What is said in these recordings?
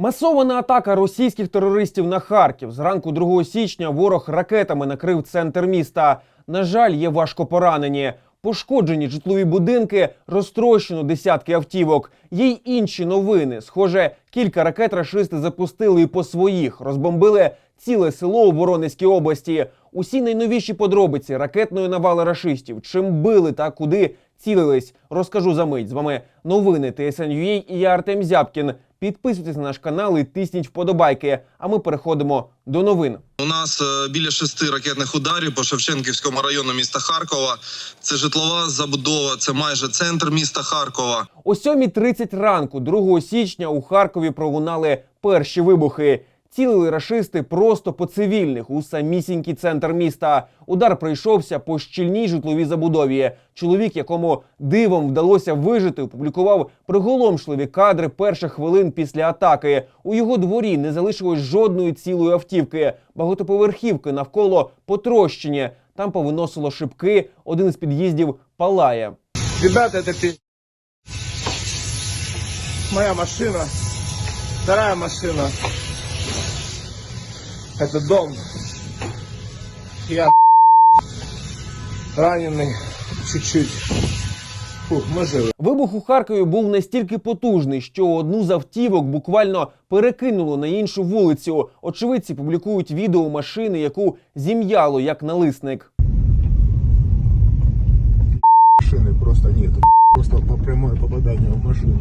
Масована атака російських терористів на Харків. Зранку 2 січня ворог ракетами накрив центр міста. На жаль, є важко поранені. Пошкоджені житлові будинки, розтрощено десятки автівок. Є й інші новини. Схоже, кілька ракет рашисти запустили і по своїх. Розбомбили ціле село у Воронезькій області. Усі найновіші подробиці ракетної навали рашистів. Чим били та куди цілились, розкажу за мить. З вами новини ТСН.UA і я Артем Зябкін. Підписуйтесь на наш канал і тисніть вподобайки. А ми переходимо до новин. У нас е, біля шести ракетних ударів по Шевченківському району міста Харкова. Це житлова забудова, це майже центр міста Харкова. О 7.30 ранку, 2 січня, у Харкові пролунали перші вибухи. Цілили рашисти просто по цивільних у самісінький центр міста. Удар прийшовся по щільній житловій забудові. Чоловік, якому дивом вдалося вижити, опублікував приголомшливі кадри перших хвилин після атаки. У його дворі не залишилось жодної цілої автівки. Багатоповерхівки навколо потрощені. Там повиносило шибки. Один з під'їздів палає. Ребята, это пи... Моя машина. Вторая машина. Это дом. Я раненый чуть-чуть. Фух, мы живы. Вибух у Харкові був настільки потужний, що одну з автівок буквально перекинуло на іншу вулицю. Очевидці публікують відео машини, яку зім'яло як налисник. машины просто нету. Просто по прямое попадание в машину.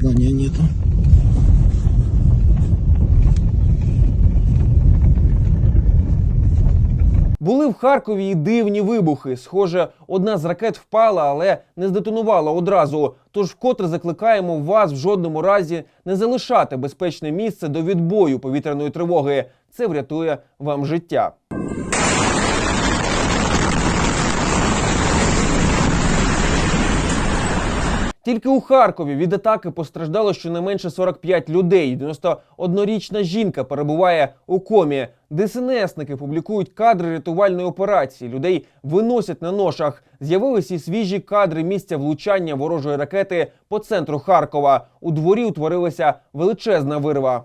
Здания нету. Були в Харкові і дивні вибухи. Схоже, одна з ракет впала, але не здетонувала одразу. Тож вкотре закликаємо вас в жодному разі не залишати безпечне місце до відбою повітряної тривоги. Це врятує вам життя. Тільки у Харкові від атаки постраждало щонайменше 45 людей. 91-річна жінка перебуває у комі. ДСНСники публікують кадри рятувальної операції. Людей виносять на ношах. З'явилися і свіжі кадри місця влучання ворожої ракети по центру Харкова. У дворі утворилася величезна вирва.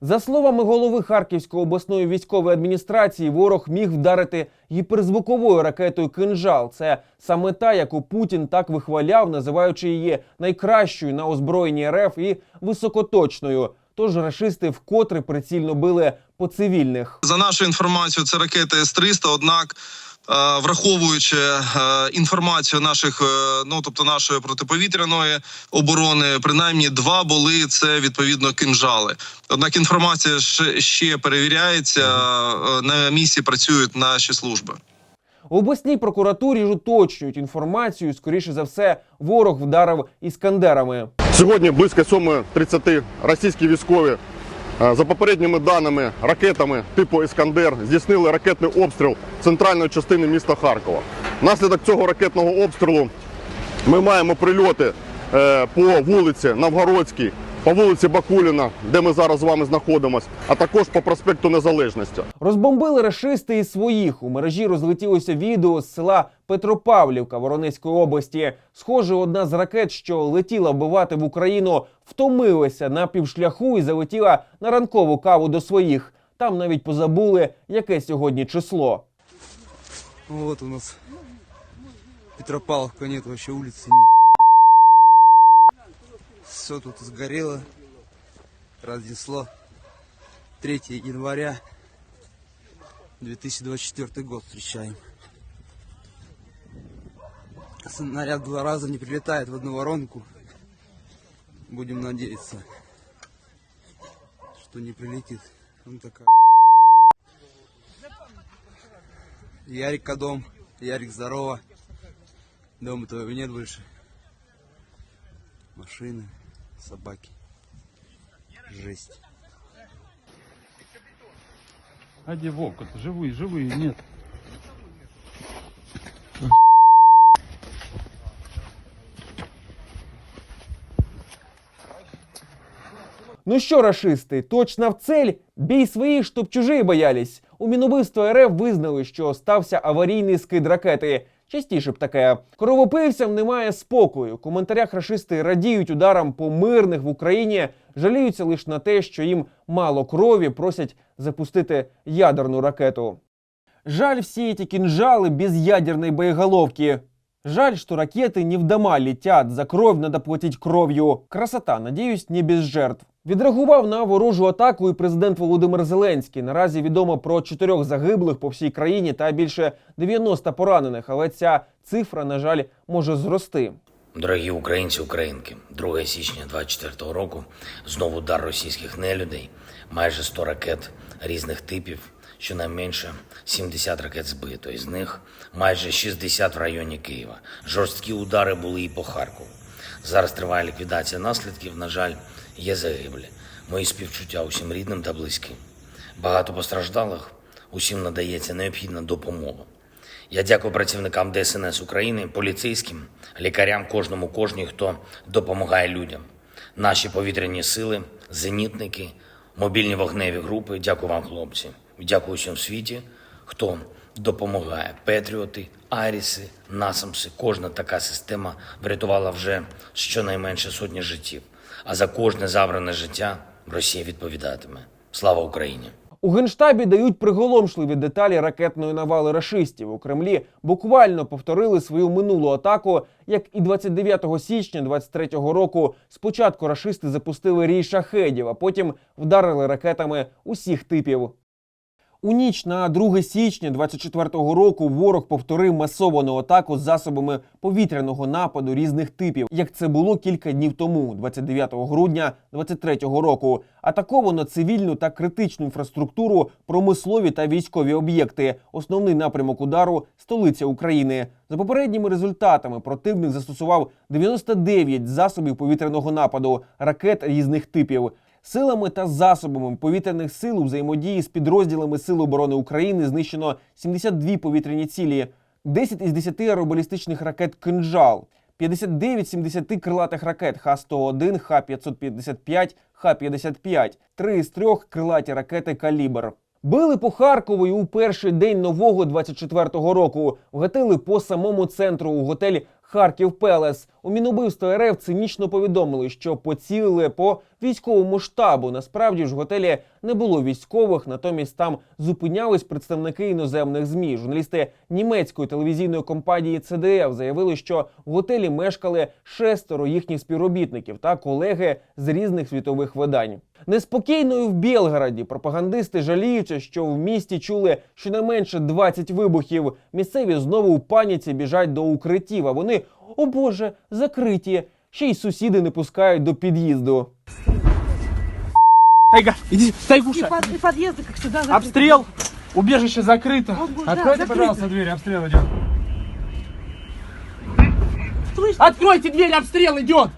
За словами голови Харківської обласної військової адміністрації, ворог міг вдарити гіперзвуковою ракетою кинжал. Це саме та, яку Путін так вихваляв, називаючи її найкращою на озброєнні РФ і високоточною. Тож рашисти вкотре прицільно били по цивільних. За нашою інформацією, це ракети С-300, однак. Е, Враховуючи е, інформацію наших, е, ну тобто нашої протиповітряної оборони, принаймні два були це відповідно кинжали. Однак інформація ще, ще перевіряється. На місці працюють наші служби. У обласній прокуратурі ж уточнюють інформацію. Скоріше за все, ворог вдарив іскандерами. Сьогодні близько 7.30 російські військові за попередніми даними ракетами типу Іскандер здійснили ракетний обстріл центральної частини міста Харкова. Внаслідок цього ракетного обстрілу ми маємо прильоти е, по вулиці Новгородській, по вулиці Бакуліна, де ми зараз з вами знаходимося, а також по проспекту Незалежності. Розбомбили рашисти і своїх. У мережі розлетілося відео з села Петропавлівка Воронезької області. Схоже, одна з ракет, що летіла вбивати в Україну, втомилася на півшляху і залетіла на ранкову каву до своїх. Там навіть позабули, яке сьогодні число. Вот у нас Петропавловка, нет вообще улицы. Все тут сгорело, разнесло. 3 января 2024 год встречаем. Снаряд два раза не прилетает в одну воронку. Будем надеяться, что не прилетит. Он такая. Ярик Кадом. Ярик, здорово. Дома твоего нет больше. Машины, собаки. Жесть. А где Вовка-то? Живые, живые, нет. Ну що, рашисти, точно в цель? Бій свої, щоб чужі боялись. У Мінубивства РФ визнали, що стався аварійний скид ракети. Частіше б таке. Кровопивцям немає спокою. У коментарях рашисти радіють ударам по мирних в Україні, жаліються лише на те, що їм мало крові, просять запустити ядерну ракету. Жаль все эти кинжалы без ядерной боеголовки. Жаль, что ракеты не в дома летят, за кровь надо платить кров'ю. Красота, надіюсь, не без жертв. Відреагував на ворожу атаку і президент Володимир Зеленський. Наразі відомо про чотирьох загиблих по всій країні та більше 90 поранених, але ця цифра, на жаль, може зрости. Дорогі українці, українки, 2 січня 24 року знову удар російських нелюдей, майже 100 ракет різних типів, щонайменше 70 ракет збито, із них майже 60 в районі Києва. Жорсткі удари були і по Харкову. Зараз триває ліквідація наслідків. На жаль, є загиблі. Мої співчуття усім рідним та близьким. Багато постраждалих, усім надається необхідна допомога. Я дякую працівникам ДСНС України, поліцейським, лікарям, кожному, кожній, хто допомагає людям. Наші повітряні сили, зенітники, мобільні вогневі групи. Дякую вам, хлопці. Дякую всім в світі, хто допомагає. Петріоти, Айріси, Насамси. Кожна така система врятувала вже щонайменше сотні життів. А за кожне забране життя Росія відповідатиме. Слава Україні! У генштабі дають приголомшливі деталі ракетної навали рашистів. У Кремлі буквально повторили свою минулу атаку, як і 29 січня 23-го року. Спочатку рашисти запустили рій шахедів, а потім вдарили ракетами усіх типів. У ніч на 2 січня 24-го року ворог повторив масовану атаку з засобами повітряного нападу різних типів, як це було кілька днів тому, 29 грудня 23-го року. Атаковано цивільну та критичну інфраструктуру, промислові та військові об'єкти. Основний напрямок удару столиця України. За попередніми результатами противник застосував 99 засобів повітряного нападу, ракет різних типів. Силами та засобами повітряних сил у взаємодії з підрозділами Сил оборони України знищено 72 повітряні цілі, 10 із 10 аеробалістичних ракет «Кинжал», 59 з 70 крилатих ракет Х-101, Х-555, Х-55, 3 з 3 крилаті ракети «Калібр». Били по Харкову і у перший день нового 24-го року. Вгатили по самому центру у готелі Харків Пелес. У Мінубивства РФ цинічно повідомили, що поцілили по військовому штабу. Насправді ж в готелі не було військових, натомість там зупинялись представники іноземних змі. Журналісти німецької телевізійної компанії CDF заявили, що в готелі мешкали шестеро їхніх співробітників та колеги з різних світових видань. Неспокійною в Білгороді пропагандисти жаліються, що в місті чули щонайменше 20 вибухів. Місцеві знову у паніці біжать до укриттів. А вони, о Боже, закриті. Ще й сусіди не пускають до під'їзду. Тайга, иди, Тайгуша. И, под- и подъезды, как всегда, закрыты. Обстрел. Убежище закрыто. Ого, да, Откройте, закрыто. пожалуйста, дверь. Обстрел идет. Слышно? Откройте дверь, обстрел идет.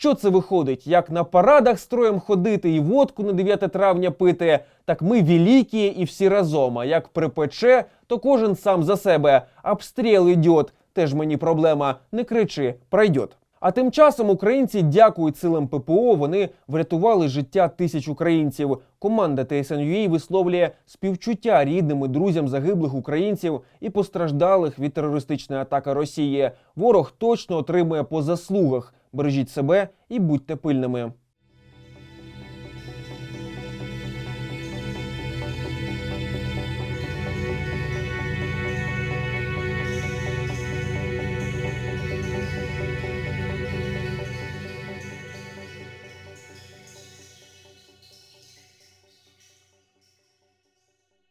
Що це виходить? Як на парадах строєм ходити і водку на 9 травня пити, так ми великі і всі разом. А як припече, то кожен сам за себе. Обстріл ідіот. Теж мені проблема. Не кричи, пройдет. А тим часом українці дякують силам ППО. Вони врятували життя тисяч українців. Команда TSN.ua висловлює співчуття рідним і друзям загиблих українців і постраждалих від терористичної атаки Росії. Ворог точно отримує по заслугах. Бережіть себе і будьте пильними.